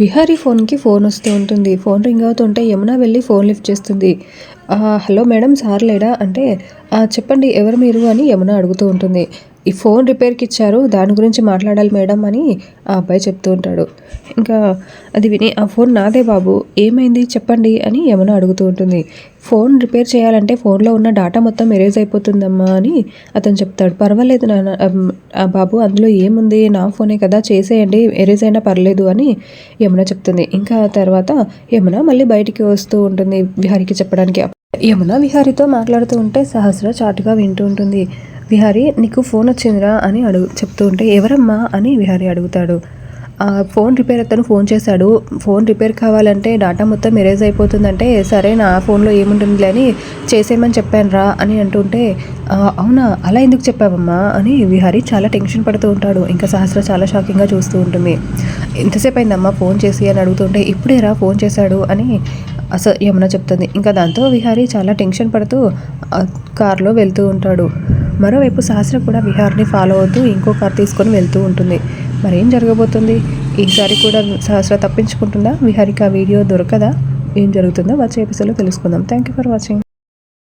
విహారీ ఫోన్కి ఫోన్ వస్తూ ఉంటుంది. ఫోన్ రింగ్ అవుతుంటే యమున వెళ్ళి ఫోన్ లిఫ్ట్ చేస్తుంది. హలో మేడం సార్ లేడా? అంటే చెప్పండి ఎవరు మీరు? అని యమున అడుగుతూ ఉంటుంది. ఈ ఫోన్ రిపేర్కి ఇచ్చారు. దాని గురించి మాట్లాడాలి మేడం అని ఆ అబ్బాయి చెప్తూ ఉంటాడు. ఇంకా అది విని ఆ ఫోన్ నాదే బాబు. ఏమైంది? చెప్పండి అని యమున అడుగుతూ ఉంటుంది. ఫోన్ రిపేర్ చేయాలంటే ఫోన్లో ఉన్న డేటా మొత్తం ఎరేజ్ అయిపోతుందమ్మా అని అతను చెప్తాడు. పర్వాలేదు నాన్న. ఆ బాబు అందులో ఏముంది? నా ఫోనే కదా. చేసేయండి. ఎరేజ్ అయినా పర్లేదు అని యమున చెప్తుంది. ఇంకా తర్వాత యమున మళ్ళీ బయటికి వస్తూ ఉంటుంది. విహారికి చెప్పడానికి. యమున విహారితో మాట్లాడుతూ ఉంటే సహస్ర చాటుగా వింటూ ఉంటుంది. విహారి నీకు ఫోన్ వచ్చిందిరా అని అడుగు చెప్తూ ఉంటే ఎవరమ్మా? అని విహారి అడుగుతాడు. ఫోన్ రిపేర్ అతను ఫోన్ చేశాడు. ఫోన్ రిపేర్ కావాలంటే డేటా మొత్తం ఎరేజ్ అయిపోతుందంటే సరే నా ఫోన్లో ఏముంటుంది అని చేసేయమని చెప్పాను రా అని అంటుంటే అవునా? అలా ఎందుకు చెప్పావమ్మా? అని విహారి చాలా టెన్షన్ పడుతూ ఉంటాడు. ఇంకా సహస్ర చాలా షాకింగ్గా చూస్తూ ఉంటుంది. ఎంతసేపు అయిందమ్మా ఫోన్ చేసి అని అడుగుతుంటే ఇప్పుడే రా ఫోన్ చేశాడు? అని అస యమున చెప్తుంది. ఇంకా దాంతో విహారీ చాలా టెన్షన్ పడుతూ కారులో వెళ్తూ ఉంటాడు. మరోవైపు సహస్ర కూడా విహార్ని ఫాలో అవుతూ ఇంకో కార్ తీసుకొని వెళ్తూ ఉంటుంది. మరేం జరగబోతుంది? ఈసారి కూడా సహస్ర తప్పించుకుంటుందా? విహారికి ఆ వీడియో దొరకదా? ఏం జరుగుతుందో వచ్చే ఎపిసోడ్లో తెలుసుకుందాం. Thank you for watching